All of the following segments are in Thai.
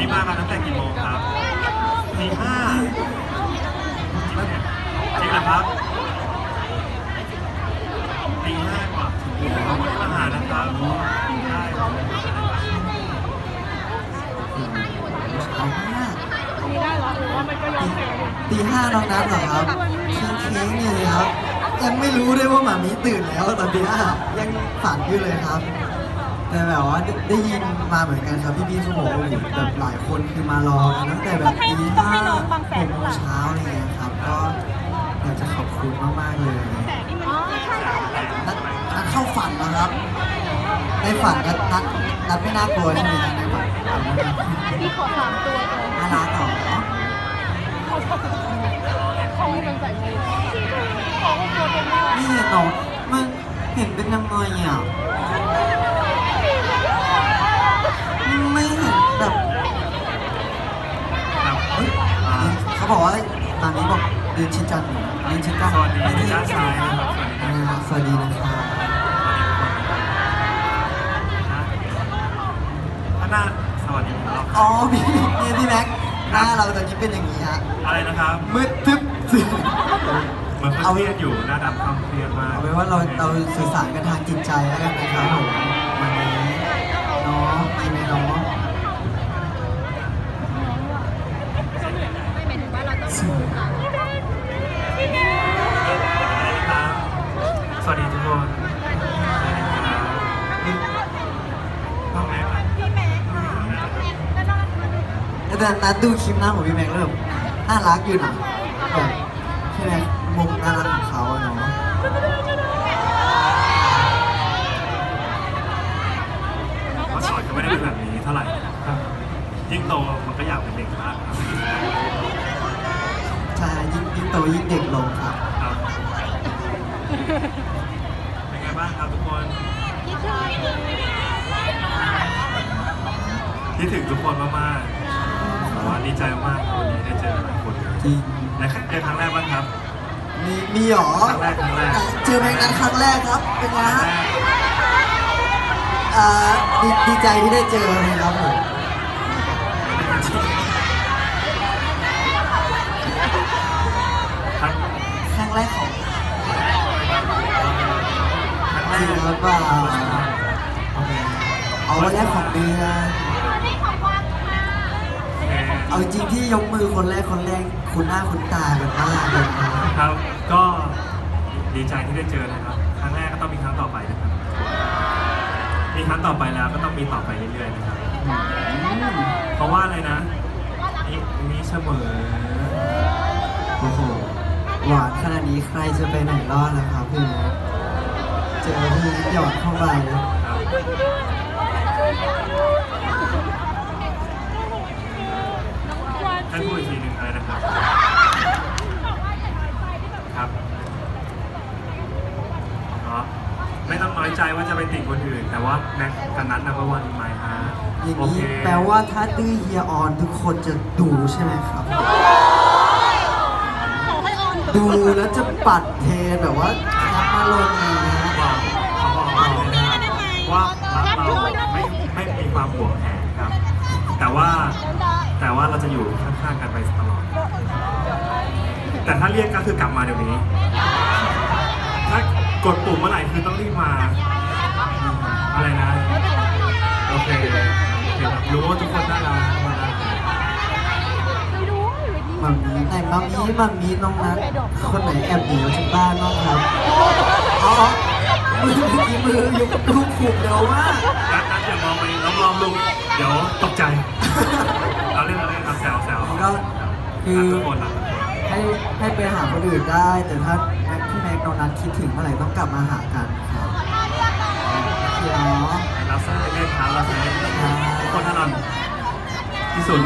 นนี้มากันตั้งแต่กี่โมงครับตีห้าจริงเหรอครับตีห้ากว่าวันนี้มาหานะครับใช่ครับเอามากตีห้าน้องนัดเหรอครับเค้งเค้งอยู่เลยครับ ยังไม่รู้ด้วยว่าหมามีตื่นแล้วตอนตีห้ายังฝันอยู่เลยครับ แต่แบบว่าได้ได้ยินมาเหมือนกันครับพี่ๆเขาบอกว่าโอ้โหแบบหลายคนคือมารอกันตั้งแต่แบบตีห้าหกโมงเช้าอะไรเงี้ยครับก็อยากจะขอบคุณมากๆเลยนัดนัดเข้าฝันนะครับ ในฝันนัดนัดนัดไม่น่ากลัวใช่ไหมครับในฝันพี่ขอสามตัวก่อนน่ารักต่อเขาให้มันใส่ไปขอตัวเป็นแม่นี่เห็นน้องมันเห็นเป็นยังไงอะ บอกว่าตอนนี้บอกเดินชิดกันอยู่เดินชิดกันสวัสดีด้านซ้ายนะครับสวัสดีครับสวัสดีนะครับท่านหน้าสวัสดีครับอ๋อพี่เนี่ยพี่แม็กหน้าเราตอนนี้เป็นอย่างนี้ฮะอะไรนะครับมืดทึบสึเหมือนเครียดอยู่หน้าดำคำเครียดมาก เอาเป็นว่าเราเราสื่อสารกันทางจิตใจแล้วกันนะครับผม ต่นัดดูคลิปหน้าของพี่แม็กแล้วแบบน่ารักอยู่นะแบบพี่แม็กมุมน่ารักของเขาอะเนาะเมื่อก่อนก็ไม่ได้เป็นแบบนี้เท่าไหร่ครับยิ่งโตมันก็อยากเป็นเด็กมากครับใช่ยิ่งยิ่งโตยิ่งเด็กลงครับ ครับเป็นไงบ้างครับทุกคนคิดถึงคิดถึงทุกคนมากๆ แต่ว่าดีใจมากครับวันนี้ได้เจอหลายคนเลยจริงในครั้งเจอครั้งแรกบ้างครับ มีมีหรอครั้งแรกครั้งแรกเจอแม็กนั้นครั้งแรกครับ เป็นไงครั้งฮะแรกอ่าดีดีใจที่ได้เจอเลยครับผมครั้งครั้งแรกของครั้งแรจริกงหรือเปล่าเอาวันแรกของเดือน เอ่อเอาจริงที่ยกมือคนแรกคนแรกคุณหน้าคุณตากันมากเลยครับครับ ก็ดีใจที่ได้เจอนะครับ ครั้งแรกก็ต้องมีครั้งต่อไปนะครับ มีครั้งต่อไปแล้วก็ต้องมีต่อไปเรื่อยๆนะครับ เพราะว่าอะไรนะนี่นี่เสมอ โอ้โห หวานขนาดนี้ใครจะไปไหนรอดนะครับพี่แม็กเจอพี่หยอดเข้าไปครับ ให้พูดอีกทีหนึ่งอะไรนะครับครับอ๋อไม่ต้องน้อยใจว่าจะไปติดคนอื่น แต่ว่าแม็กกับนัทนะว่าวันไมฮะอย่างโอนี้เคแปลว่าถ้าดื้อเฮียออนทุกคนจะดูใช่ไหมครับขอให้ออนดูแล้วจะปัดเทแบบว่าแคปมาลงเลยนะบอกเขาบอกเราเลยนะว่ารักเราไม่ไม่มีความห่วงแหนครับ แต่ว่า แต่ว่าเราจะอยู่ข้างๆกันไปตลอด แต่ถ้าเรียกก็คือกลับมาเดี๋ยวนี้ ถ้ากดปุ่มเมื่อไหร่คือต้องรีบมาอืมอะไรนะ โอเคโอเคครับรู้ว่าทุกคนน่ารักมากไม่รู้อยู่ดีมัมมี่ไหนมัมมี่มัมมี่น้องนัทคนไหนแอบหนีมาจากบ้านบ้างครับอ๋อมือเมื่อกี้มือยกลูกผูกเร็วมากนัดนัดอย่ามองไปน้องลองลุงเดี๋ยวตกใจ เราเล่นเราเล่นครับแซวแซวก็คือรักทุกคนรักทุกคนให้ให้ไปหาคนอื่นได้ แต่ถ้าแม็กพี่แม็กน้องนัทคิดถึงเมื่อไหร่ต้องกลับมาหากันครับโอเคเนาะเราสร้างเล่นครับเราสร้างเล่นทุกคนน่ารักที่สุด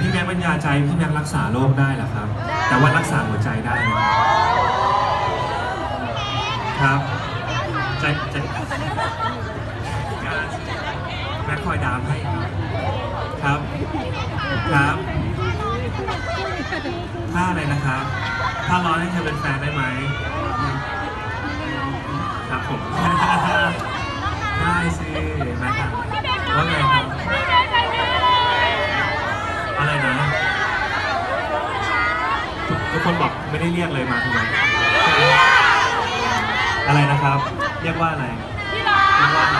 พี่แม็กเป็นยาใจพี่แม็กรักษาโรคได้เหรอครับ แต่ว่ารักษาหัวใจได้นะครับใจใจแม็กคอยดามให้ครับ ครับถ้าอะไรนะครับถ้าร้อนให้เธอเป็นแฟนได้ไหมครับผมได้สิแม็กอะว่าไงครับ อะไรนะ ทุกทุกคนบอก ไม่ได้เรียกเลยมาทำไมอะไรนะครับ เรียกว่าอะไรเรียกว่าอะไร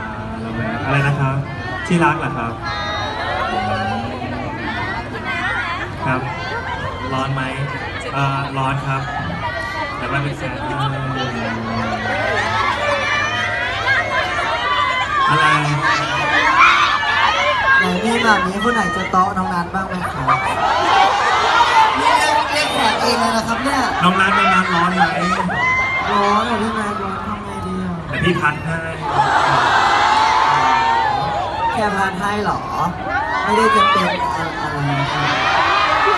อ่าเราแวะอะไรนะครับ ที่รักเหรอครับ ครับ ร้อนไหมเอ่อร้อนครับแต่ว่าเป็นแฟนอะไร ไหนมีแบบนี้คนไหนจะเตาะน้องนัทบ้างไหมครับนี่เรียกเรียกแขก เองเลยนะครับเนี่ยน้องนัทน้องนัทร้อนไหมร้อนอะพี่แม็กร้อนทำไงดีอะแต่พี่พัดให้แค่พานให้เหรอ ไม่ได้จะเป็นอะไรนะครับนี่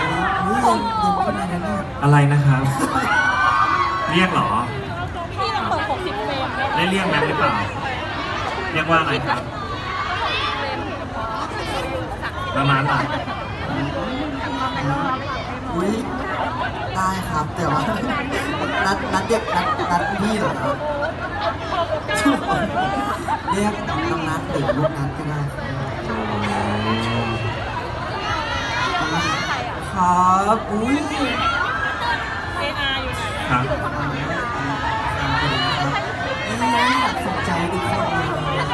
ยังยังขึ้นมาแล้วเนี่ยอะไรนะครับ เรียกเหรอพี่เราเปิด60เฟรมเลยได้เรียกแม็กหรือเปล่า เรียกว่าอะไรครับประมาณอะ อุ้ยได้ครับแต่ว่านัดนัดเรียกนัดนัดพี่เหรอครับเรียกน้องนัดหรือลูกนัดก็ได้ครับอุ้ยเออาอยู่ไหนครับนี่อยากสนใจทุกคนเลย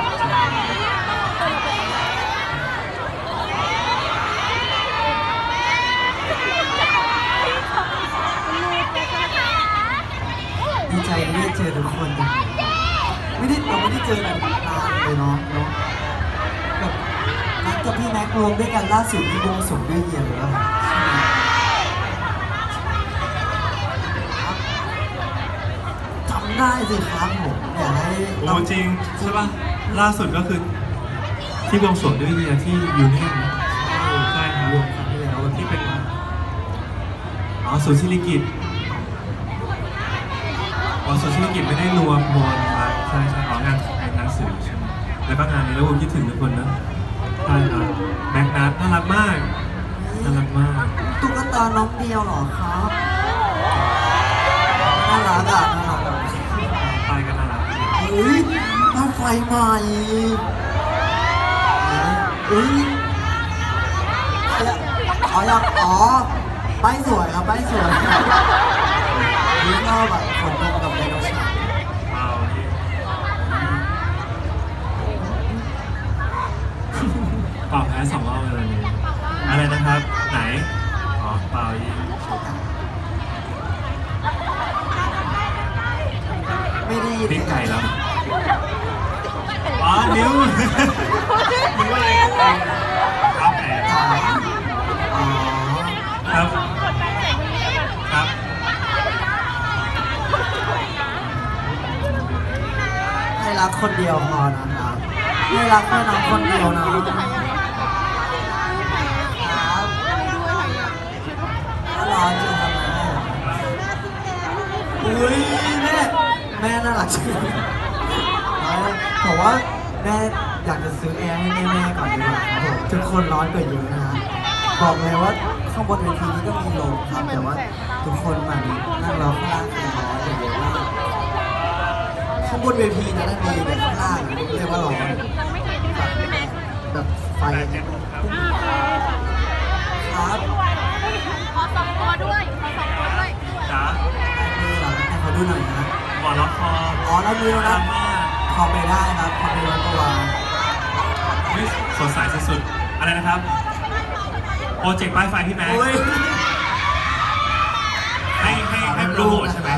ดีใจที่ได้เจอทุกคนจังไม่ได้เราไม่ได้เจอกันนานเลยเนาะเนาะแบบนัดกับพี่แม็กรวมด้วยกันล่าสุดที่วงสงด้วยเยียหร์เปลยครับจำได้สิครับผมอยากให้โอ้จริงใช่ป่ะล่าสุดก็คือ ที่วงสวงด้วยเฮียที่ยูเนียนใช่ครับรวมครั้งที่แล้วที่เป็นอ๋อศูนย์ศิริกิตอ๋อศูนย์ศิริกิตไม่ได้รวมมวลครับใช่ใช่อ๋องาน งานสื่อใช่ไหมแล้วก็งานนี้แล้วผมคิดถึงทุกคนนะใช่ครับแม็กนัทน่ารักมาก น่ารักมากตุ๊กตาน้องเดียวเหรอครับน่ารักอะน่ารักอะไปก็น่ารักเฮ้ยบ้านไฟใหม่เฮ้ยอ๋ออยากอ๋อป้ายสวยครับป้ายสวยนี่ชอบแบบฝนตกกับไดโน เป่าแพ้สองรอบเลยวันนี้อะไรนะครับ ไหนอ๋อเป่ายิงไม่ได้ยินปิ้งไก่แล้วอ๋อนิ้วนิ้วอะไรครับแอบอ๋ออ๋อครับครับให้รักคนเดียวพอนะครับให้รักแค่น้องคนเดียวนะครับถ้าร้อนจะทำไง อุ้ยแม่แม่น่ารักจังเลยผมว่าแม่อยากจะซื้อแอร์ให้แม่ๆก่อนดีกว่าครับผมทุกคนร้อนกว่าเยอะนะบอกเลยว่าข้างบนเวทีนี้ก็มีลมครับแต่ว่าทุกคนมันนั่งรอข้างล่างคือร้อนกว่าเยอะมากข้างบนเวทีนะนั่นดีแต่ข้างล่างเรียกว่าร้อนแบบแบบไฟแปดเจ็ดครับครับ ขอสองตัวด้วยขอสองตัวด้วย ดูหน่อยนะหมอนล็อกคออ๋อแล้วมือเราตานะมเนี่ยคอมไปได้ครับคอมไปร้อยกว่าเฮ้ยสดใสสุดๆ อะไรนะครับ โปรเจกต์ป้ายไฟพี่แม็กซ์โอ้ยให้ให้ให้โปรโมทใช่ไหม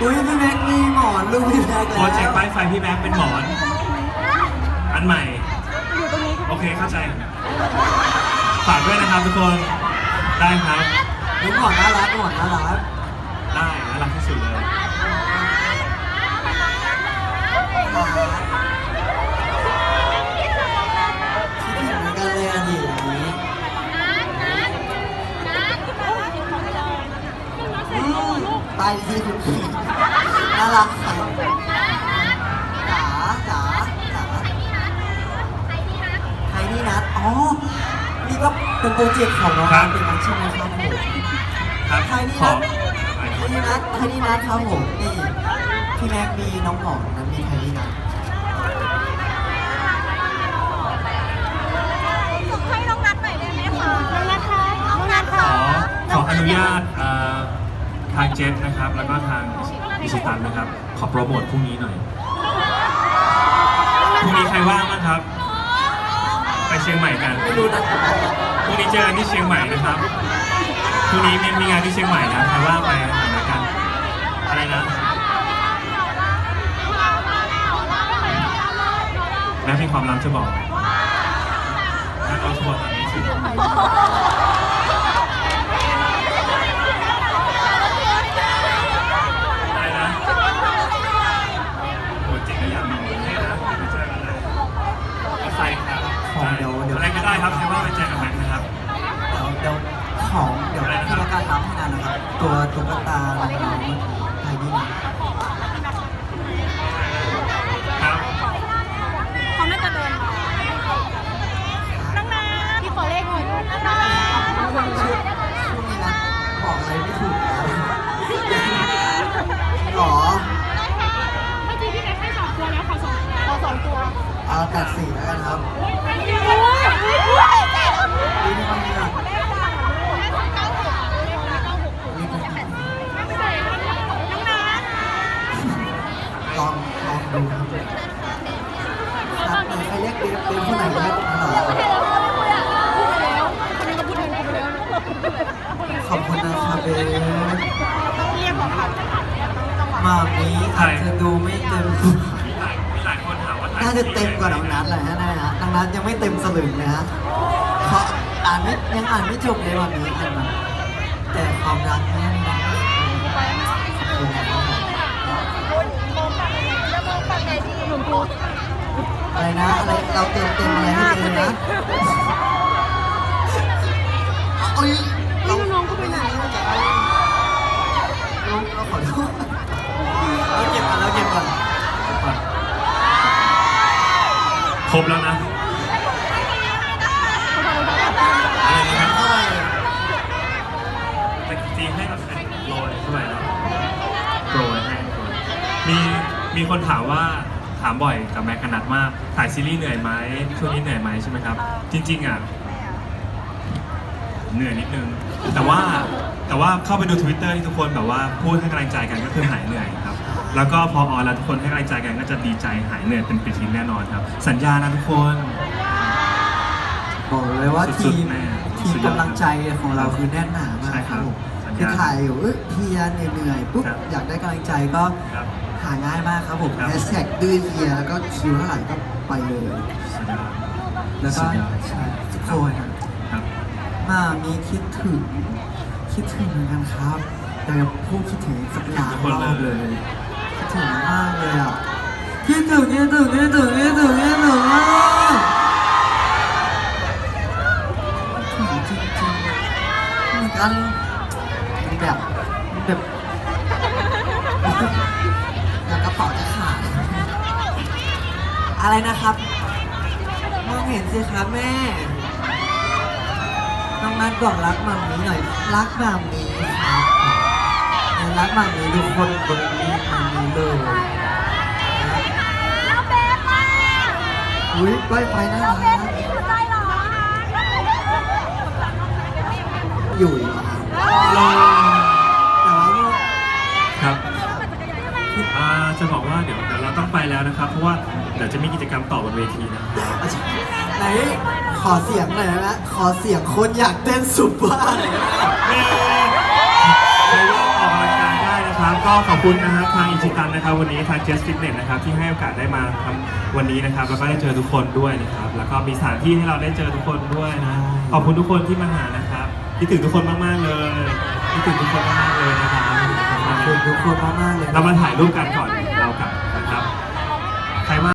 อุ้ยพี่แม็กมีหมอนลูกพี่แม็กโปรเจกต์ป้ายไฟพี่แม็กซ์เป็นหมอน อันใหม่ อยู่ตรงนี้โอเคเข้าใจ ฝากด้วยนะครับทุกคน ได้ครับลูกหมอนน่ารักหมอนน่ารักได้น่ารักที่สุดเลย คิดถึงเหมือนกันเลยอะดิอย่างนี้อืมไปที่คุณพี่น่ารักค่ะจ๋าจ๋าจ๋าไทนี่นัทอ๋อนี่ก็เป็นโปรเจกต์ของน้องครับ เป็นอา ชีพนะครับผมครับใครนี่ขอนะไทนี่นัทไทนี่นัทครับผมนี่พี่แม็กมีน้องหอมนั้นมีไทนี่นัทให้น้องนัดหน่อยได้ไหมคะน้องนัดคะน้องนัดขคะอขออนุญาตเอ่อทางเจ็ตนะครับ แล้วก็ทางอิชิตันนะครับ ขอโปรโมทพรุ่งนี้หน่อยพรุ่งนี้ใครว่างบ้างครับ ไปเชียงใหม่กัน ไม่รู้นะ พรุ่งนี้เจอกันที่เชียงใหม่นะครับพรุ่งนี้มีมีงานที่เชียงใหม่นะใครว่างไปหากันอะไรนะแล้วมีความลับจะบอกแล้วเราจะบอกตอนนี้สิ พี่ละกันรับให้นานนะครับ ตัวตุ๊กตาของเราเมื่อกี้ไทนี่นัท ครับ เขาน่าจะเดินมาน้องนัดพี่ขอเลขหน่อยน้องนัด ช่วงช่วงนี้นะบอกอะไรไม่ถูกแล้วหรอ เมื่อกี้พี่แม็กให้สองตัวแล้วขอสองขอสองตัว เอาแปดสี่แล้วกันครับ อุ้ย นี่ทำไมอะนี่เป็น ลองดูครับใครเรียกเบฟเบฟคนไหนเรียกคนไหนขอบคุณนะครับเบฟมามีอาจจะดูไม่เต็มน่าจะเต็มกว่าน้องนัทเลยฮะนะฮะน้องนัทยังไม่เต็มสลึงเลยฮะเพราะอ่านไม่ยังอ่านไม่จบเลยวันนี้อ่านแต่ความรักนี่นะขอบคุณนะครับ อะไรนะอะไรเราเติมเต็มอะไรให้เองนะเอ้ยเราน้องก็ไปไหนเราเราขอโทษเราเก็บก่อนเราเก็บก่อนเก็บก่อนครบแล้วนะอะไรนะครับเข้าไปแต่จริงให้แบบเป็นโรยเข้าไปแล้วโปรยให้โปรยมีมีคนถามว่า ถามบ่อยกับแม็กกับนัดว่าถ่ายซีรีส์เหนื่อยไหมช่วงนี้เหนื่อยไหมใช่ไหมครับ จริงๆอะเหนื่อยนิดนึง แต่ว่าแต่ว่าเข้าไปดู Twitter ที่ทุกคนแบบว่าพูดให้กำลังใจกันก็คือหายเหนื่อยครับ แล้วก็พอออนแล้วทุกคนให้กำลังใจกันก็จะดีใจหายเหนื่อยเป็นปฏิทินแน่นอนครับ สัญญานะทุกคน บอกเลยว่าสุทีดมๆแม่ทีมสุดยอดกำลังใจของเราคือแน่นหนามากใช่คครัรับบผมสัญญาคือถ่ายอยู่เอ้ยเพลียเหนื่อยๆปุ๊บครับอยากได้กำลังใจก็ครับ หาง่ายมากครับผมครับ แฮชแท็กดื้อเฮียแล้วก็คิวเท่าไหร่ก็ไปเลยสัญญาแล้วก็สุดยอด ใช่ทุกคนครับครับ มามีคิดถึง คิดถึงเหมือนกันครับแต่พูดคิดถึงสักล้านรอบเลยคิดถึงมากเลยอะคิดถึงคิดถึงคิดถึงคิดถึงคิดถึงมากคิดถึงจริงๆเหมือนกันมัน อะไรนะครับ มองเห็นสิครับแม่ น้องนัดบอกรักมัมนี้หน่อย รักมัมนี้ครับอย่ารักหมามีทุกคนบนนี้มันนี้เลยแล้วเบฟมาอุ้ยปล่อยไฟน่าแล้วเบรัฟกไม่มีหัวใจเหรออยู่อีกเหรอครับรอแต่ว่าพวกครับอ่าจะบอกว่าเดี๋ยวเดี๋ยวเราต้องไปแล้วนะครับ เพราะว่า เดี๋ยวจะมีกิจกรรมต่อบนเวทีนะครับไหนขอเสียงหน่อยนะ ขอเสียงคนอยากเต้นสุดบ้าหน่อยนะใครร่วมออกกำลังกายได้นะครับ ก็ขอบคุณนะครับทางอิชิตันนะครับ วันนี้ทาง Just Fitness นะครับที่ให้โอกาสได้มาทำวันนี้นะครับ แล้วก็ได้เจอทุกคนด้วยนะครับ แล้วก็มีสถานที่ให้เราได้เจอทุกคนด้วยนะ ขอบคุณทุกคนที่มาหานะครับคิดถึงทุกคนมากๆเลยคิดถึงทุกคนมากๆเลยนะครับขอบคุณทุกคนมากๆเลย เรามาถ่ายรูปกันก่อน